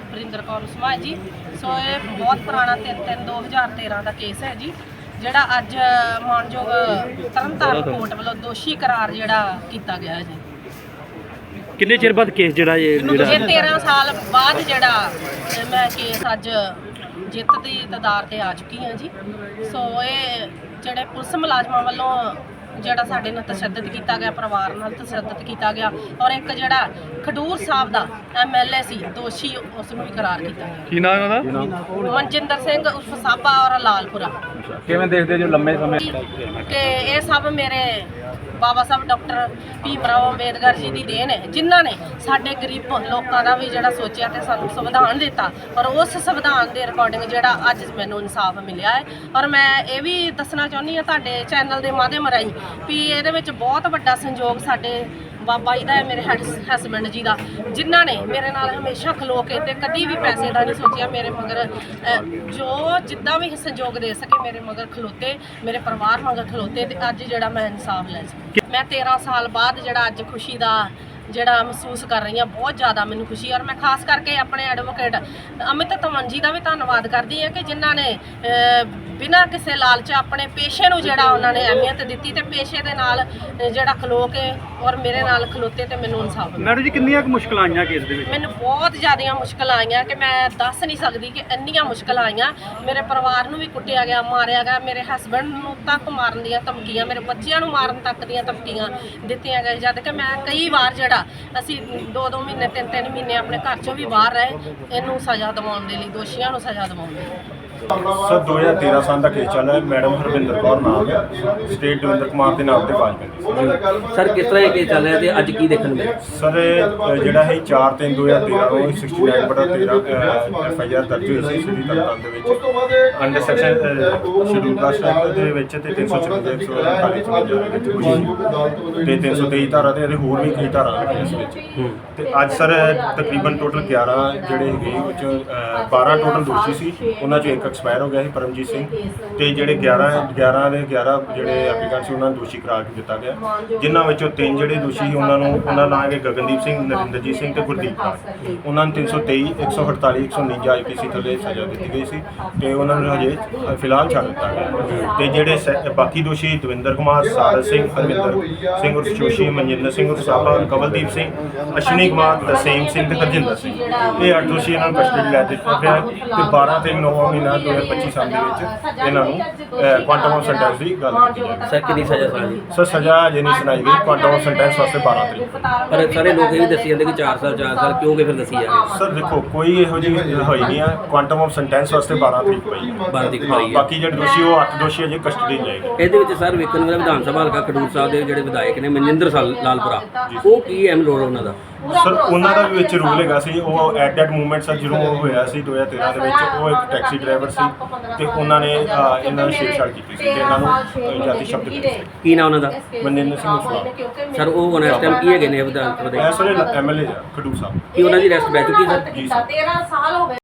ਹਰਪ੍ਰਿੰਦਰ ਕੌਰ ਉਸਮਾ ਜੀ। ਸੋ ਇਹ ਬਹੁਤ ਪੁਰਾਣਾ 3 2013 ਦਾ ਕੇਸ ਹੈ ਜੀ ਜਿਹੜਾ ਅੱਜ ਮਾਨਯੋਗ ਤਰਨਤਾਰਨ ਕੋਰਟ ਵੱਲੋਂ ਦੋਸ਼ੀ ਕਰਾਰ ਜਿਹੜਾ ਕੀਤਾ ਗਿਆ ਹੈ ਜੀ। ਕਿੰਨੇ ਚਿਰ ਬਾਅਦ ਕੇਸ ਜਿਹੜਾ ਇਹ ਜਿਹੜਾ ਇਹ 13 ਸਾਲ ਬਾਅਦ ਜਿਹੜਾ ਮੈਂ ਕੇਸ ਅੱਜ ਜਿੱਤ ਦੀ ਤਦਾਰ ਤੇ ਆ ਚੁੱਕੀ ਹਾਂ ਜੀ। ਸੋ ਇਹ ਜਿਹੜੇ ਪੁਲਿਸ ਮੁਲਾਜ਼ਮਾਂ ਵੱਲੋਂ ਜਿਹੜਾ ਸਾਡੇ ਨਾਲ ਤਸ਼ੱਦਦ ਕੀਤਾ ਗਿਆ ਪਰਿਵਾਰ ਨਾਲ ਤਸ਼ੱਦਦ ਕੀਤਾ ਗਿਆ ਔਰ ਇੱਕ ਜਿਹੜਾ ਖਡੂਰ ਸਾਹਿਬ ਦਾ ਐਮਐਲਏ ਸੀ ਦੋਸ਼ੀ ਉਸ ਨੂੰ ਵੀ ਕਰਾਰ ਕੀਤਾ ਗਿਆ। ਕੀ ਨਾਮ ਉਹਦਾ? ਮਨਜਿੰਦਰ ਸਿੰਘ ਉਰਫ ਸਾਬਾ ਔਰ ਲਾਲਪੁਰਾ। ਕਿਵੇਂ ਦੇਖਦੇ ਜੋ ਲੰਮੇ ਸਮੇਂ ਕਿ ਇਹ ਸਭ ਮੇਰੇ ਬਾਬਾ ਸਾਹਿਬ ਡਾਕਟਰ ਭੀਮ ਰਾਓ ਅੰਬੇਦਕਰ ਜੀ ਦੀ ਦੇਣ ਹੈ ਜਿਨ੍ਹਾਂ ਨੇ ਸਾਡੇ ਗਰੀਬ ਲੋਕਾਂ ਦਾ ਵੀ ਜਿਹੜਾ ਸੋਚਿਆ ਤੇ ਸਾਨੂੰ ਸੰਵਿਧਾਨ ਦਿੱਤਾ ਔਰ ਉਸ ਸੰਵਿਧਾਨ ਦੇ ਰਿਕਾਰਡਿੰਗ ਜਿਹੜਾ ਅੱਜ ਮੈਨੂੰ ਇਨਸਾਫ ਮਿਲਿਆ ਹੈ। ਔਰ ਮੈਂ ਇਹ ਵੀ ਦੱਸਣਾ ਚਾਹੁੰਦੀ ਹਾਂ ਤੁਹਾਡੇ ਚੈਨਲ ਦੇ ਮਾਧਿਅਮ ਰਾਹੀਂ ਵੀ ਇਹਦੇ ਵਿੱਚ ਬਹੁਤ ਵੱਡਾ ਸੰਯੋਗ ਸਾਡੇ ਬਾਬਾ ਜੀ ਦਾ ਹੈ ਮੇਰੇ ਹਸਬੰਡ ਜੀ ਦਾ ਜਿਨ੍ਹਾਂ ਨੇ ਮੇਰੇ ਨਾਲ ਹਮੇਸ਼ਾ ਖਲੋ ਕੇ ਤੇ ਕਦੀ ਵੀ ਪੈਸੇ ਦਾ ਨਹੀਂ ਸੋਚਿਆ ਮੇਰੇ ਮਗਰ ਅਹ, ਜੋ ਜਿੱਦਾਂ ਵੀ ਸੰਯੋਗ ਦੇ ਸਕੇ ਮੇਰੇ ਮਗਰ ਖਲੋਤੇ ਮੇਰੇ ਪਰਿਵਾਰ ਮਗਰ ਖਲੋਤੇ ਤੇ ਅੱਜ ਜਿਹੜਾ ਮੈਂ ਇਨਸਾਫ ਲੈ ਸਕੀ। ਮੈਂ 13 ਸਾਲ ਬਾਅਦ ਜਿਹੜਾ ਅੱਜ ਖੁਸ਼ੀ ਦਾ ਜਿਹੜਾ ਮਹਿਸੂਸ ਕਰ ਰਹੀ ਹਾਂ ਬਹੁਤ ਜ਼ਿਆਦਾ ਮੈਨੂੰ ਖੁਸ਼ੀ ਔਰ ਮੈਂ ਖਾਸ ਕਰਕੇ ਆਪਣੇ ਐਡਵੋਕੇਟ ਅਮਿਤ ਤਮਨ ਜੀ ਦਾ ਵੀ ਧੰਨਵਾਦ ਕਰਦੀ ਹਾਂ ਕਿ ਜਿਨ੍ਹਾਂ ਨੇ ਬਿਨਾਂ ਕਿਸੇ ਲਾਲਚ ਆਪਣੇ ਪੇਸ਼ੇ ਨੂੰ ਜਿਹੜਾ ਉਹਨਾਂ ਨੇ ਅਹਿਮੀਅਤ ਦਿੱਤੀ ਤੇ ਪੇਸ਼ੇ ਦੇ ਨਾਲ ਜਿਹੜਾ ਖਲੋ ਕੇ ਔਰ ਮੇਰੇ ਨਾਲ ਖਲੋਤੇ ਤੇ ਮੈਨੂੰ ਇਨਸਾਫ ਮੈਡਮ ਜੀ ਕਿੰਨੀਆਂ ਕੁ ਮੁਸ਼ਕਲਾਂ ਆਈਆਂ ਕੇਸ ਦੇ ਵਿੱਚ? ਮੈਨੂੰ ਬਹੁਤ ਜ਼ਿਆਦੀਆਂ ਮੁਸ਼ਕਲਾਂ ਆਈਆਂ ਕਿ ਮੈਂ ਦੱਸ ਨਹੀਂ ਸਕਦੀ ਕਿ ਇੰਨੀਆਂ ਮੁਸ਼ਕਲਾਂ ਆਈਆਂ। ਮੇਰੇ ਪਰਿਵਾਰ ਨੂੰ ਵੀ ਕੁੱਟਿਆ ਗਿਆ ਮਾਰਿਆ ਗਿਆ ਮੇਰੇ ਹਸਬੰਡ ਨੂੰ ਤੱਕ ਮਾਰਨ ਦੀਆਂ ਧਮਕੀਆਂ ਮੇਰੇ ਬੱਚਿਆਂ ਨੂੰ ਮਾਰਨ ਤੱਕ ਦੀਆਂ ਧਮਕੀਆਂ ਦਿੱਤੀਆਂ ਗਈਆਂ। ਜਦ ਕਿ ਮੈਂ ਕਈ ਵਾਰ ਜਿਹੜਾ ਅਸੀਂ ਦੋ ਦੋ ਮਹੀਨੇ, ਤਿੰਨ ਤਿੰਨ ਮਹੀਨੇ ਆਪਣੇ ਘਰ ਚੋਂ ਵੀ ਬਾਹਰ ਰਹੇ। ਇਹਨੂੰ ਸਜ਼ਾ ਦਿਵਾਉਣ ਦੇ ਲਈ, ਦੋਸ਼ੀਆਂ ਨੂੰ ਸਜ਼ਾ ਦਿਵਾਉਣ ਦੇ ਲਈ। ਸਰ 2013 ਸਾਲ ਦਾ ਕੇਸ ਚੱਲ ਰਿਹਾ ਹੈ। ਮੈਡਮ ਹਰਵਿੰਦਰ ਕੌਰ ਨਾਮ ਹੈ। ਸਟੇਟ ਦਵਿੰਦਰ ਕੁਮਾਰ ਦੇ ਨਾਮ ਤੇ ਫਾਈਲ ਪੈਂਦੀ ਸਰ ਕਿਸ ਤਰ੍ਹਾਂ ਇਹ ਕੇਸ ਚੱਲ ਰਿਹਾ ਤੇ ਅੱਜ ਕੀ ਦੇਖਣ ਨੂੰ ਸਰ ਇਹ, ਅ, ਜਿਹੜਾ ਹੈ 4 3 2013 ਨੂੰ 69 ਬਟਾ 13 ਐਫ ਆਈ ਆਰ ਦਰਜ ਹੋਈ ਸੀ ਸਿਟੀ ਤਰਨਤਾਰਨ ਦੇ ਵਿੱਚ। Under section scheduled caste act ਦੇ ਵਿੱਚ ਤੇ 354 148 ਦੇ ਵਿੱਚ ਹੋਈ ਸੀ ਤੇ 323 ਧਾਰਾ ਤੇ ਇਹਦੇ ਹੋਰ ਵੀ ਕਈ ਧਾਰਾ ਨੇ ਇਸ ਵਿੱਚ। ਤੇ ਅੱਜ ਸਰ ਤਕਰੀਬਨ ਟੋਟਲ 11 ਜਿਹੜੇ ਹੈਗੇ ਉਹ 'ਚੋਂ, ਅ, 12 ਟੋਟਲ ਦੋਸ਼ੀ ਸੀ। ਉਹਨਾਂ ਚੋਂ ਇੱਕ ਐਕਸਪਾਇਰ ਹੋ ਗਿਆ ਸੀ ਪਰਮਜੀਤ ਸਿੰਘ ਤੇ ਜਿਹੜੇ 11 11 ਦੇ 11 ਜਿਹੜੇ ਐਪਲੀਕੈਂਟ ਸੀ, ਉਹਨਾਂ ਨੂੰ ਦੋਸ਼ੀ ਕਰਾਰ ਦਿੱਤਾ ਗਿਆ। ਜਿਨ੍ਹਾਂ ਵਿੱਚੋਂ ਤਿੰਨ ਜਿਹੜੇ ਦੋਸ਼ੀ ਸੀ, ਉਹਨਾਂ ਨੂੰ ਉਹਨਾਂ ਨਾਂ ਹੈਗੇ ਗਗਨਦੀਪ ਸਿੰਘ, ਨਰਿੰਦਰਜੀਤ ਸਿੰਘ ਤੇ ਗੁਰਦੀਪ ਰਾਜ ਉਹਨਾਂ ਨੂੰ 323 148 149 ਆਈਪੀਸੀ ਥੱਲੇ ਸਜ਼ਾ ਦਿੱਤੀ ਗਈ ਸੀ ਤੇ ਉਹਨਾਂ ਨੂੰ ਹਜੇ ਫਿਲਹਾਲ ਛੱਡ ਦਿੱਤਾ ਗਿਆ। ਤੇ ਜਿਹੜੇ ਸੈ- ਬਾਕੀ ਦੋਸ਼ੀ ਦਵਿੰਦਰ ਕੁਮਾਰ ਸਾਰਸ ਸਿੰਘ ਹਰਵਿੰਦਰ ਸਿੰਘ ਉਰਫ ਜੋਸ਼ੀ, ਮਨਜਿੰਦਰ ਸਿੰਘ ਉਰਫ ਸਾਬਾ, ਕਵਲਦੀਪ ਸਿੰਘ, ਅਸ਼ਵਨੀ ਕੁਮਾਰ ਤਸੀਮ ਸਿੰਘ ਤੇ ਹਰਜਿੰਦਰ ਸਿੰਘ। ਇਹ ਅੱਠ ਦੋਸ਼ੀ ਇਹਨਾਂ ਨੂੰ ਕਸਟਡੀ ਲੈ ਦਿੱਤਾ ਗਿਆ ਹੈ ਤੇ 12 ਤੇ 9 ਮਹੀਨਾ 2025 ਸਾਲ ਦੇ ਵਿੱਚ ਇਹਨਾਂ ਨੂੰ ਕੁਆਂਟਮ ਆਫ ਸੈਂਟੈਂਸ ਦੀ ਗੱਲ ਕੀਤੀ ਸਰ ਕਿੰਨੀ ਸਜ਼ਾ ਸੁਣਾਈ? ਸਰ ਸਜ਼ਾ ਅਜੇ ਨਹੀਂ ਸੁਣਾਈ ਗਈ ਕੁਆਂਟਮ ਆਫ ਸੈਂਟੈਂਸ ਵਾਸਤੇ 12 ਤਰੀਕ। ਪਰ ਸਾਰੇ ਲੋਕ ਇਹ ਵੀ ਦੱਸੀ ਜਾਂਦੇ ਕਿ 4 ਸਾਲ 4 ਸਾਲ ਕਿਉਂ ਕਿ ਫਿਰ ਦੱਸੀ ਜਾ ਰਹੀ ਸਰ ਦੇਖੋ ਕੋਈ ਇਹੋ ਜਿਹੀ ਹੋਈ ਨਹੀਂ ਆ। ਕੁਆਂਟਮ ਆਫ ਸੈਂਟੈਂਸ ਵਾਸਤੇ 12 ਤਰੀਕ ਪਈ ਹੈ। 12 ਤਰੀਕ ਹਾਂ, ਪਈ ਹੈ। ਬਾਕੀ ਜਿਹੜੇ ਦੋਸ਼ੀ ਉਹ 8 ਦੋਸ਼ੀ ਅਜੇ ਕਸਟਡੀ ਜਾਏਗੇ ਇਹਦੇ ਵਿੱਚ ਸਰ ਵੇਖਣ ਮਿਲਿਆ ਵਿਧਾਨ ਸਭਾ ਹਲਕਾ ਖਡੂਰ ਸਾਹਿਬ ਦੇ ਜਿਹੜੇ ਵਿਧਾਇਕ ਨੇ ਮਨਜਿੰਦਰ ਸਾਲ ਲਾਲਪੁਰਾ। ਉਹ ਕੀ ਅਹਿਮ ਰੋਲ ਉਹਨਾਂ ਦਾ? ਸਰ ਉਹਨਾਂ ਦਾ ਵੀ ਵਿੱਚ ਰੂਲ ਹੈਗਾ ਸੀ ਉਹ ਐਟ ਦੈਟ ਮੂਮੈਂਟ ਸਰ ਜਦੋਂ ਉਹ ਹੋਇਆ ਸੀ 2013 ਦੇ ਵਿੱਚ ਉਹ ਇੱਕ ਟੈਕਸੀ ਡਰਾਈਵਰ ਸੀ ਤੇ ਉਹਨਾਂ ਨੇ ਇਹਨਾਂ ਨੂੰ ਛੇੜਛਾੜ ਕੀਤੀ ਸੀ ਤੇ ਇਹਨਾਂ ਨੂੰ ਜਾਤੀ ਸ਼ਬਦ ਦਿੱਤੇ ਸੀ। ਕੀ ਨਾਮ ਉਹਨਾਂ ਦਾ? ਮਨਜਿੰਦਰ ਸਿੰਘ ਉਸਲਾ ਸਰ ਉਹ ਹੁਣ ਇਸ ਟਾਈਮ ਕੀ ਹੈਗੇ ਨੇ ਵਿਧਾਨ ਸਭਾ ਦੇ ਵੇਲੇ ਐਮਐਲਏ ਖਡੂਰ ਸਾਹਿਬ। ਕੀ ਉਹਨਾਂ ਦੀ ਰੈਸਟ ਬੈ ਚੁੱਕੀ ਸਰ? ਜੀ ਸਰ। 13 ਸਾਲ ਹੋ ਗਏ।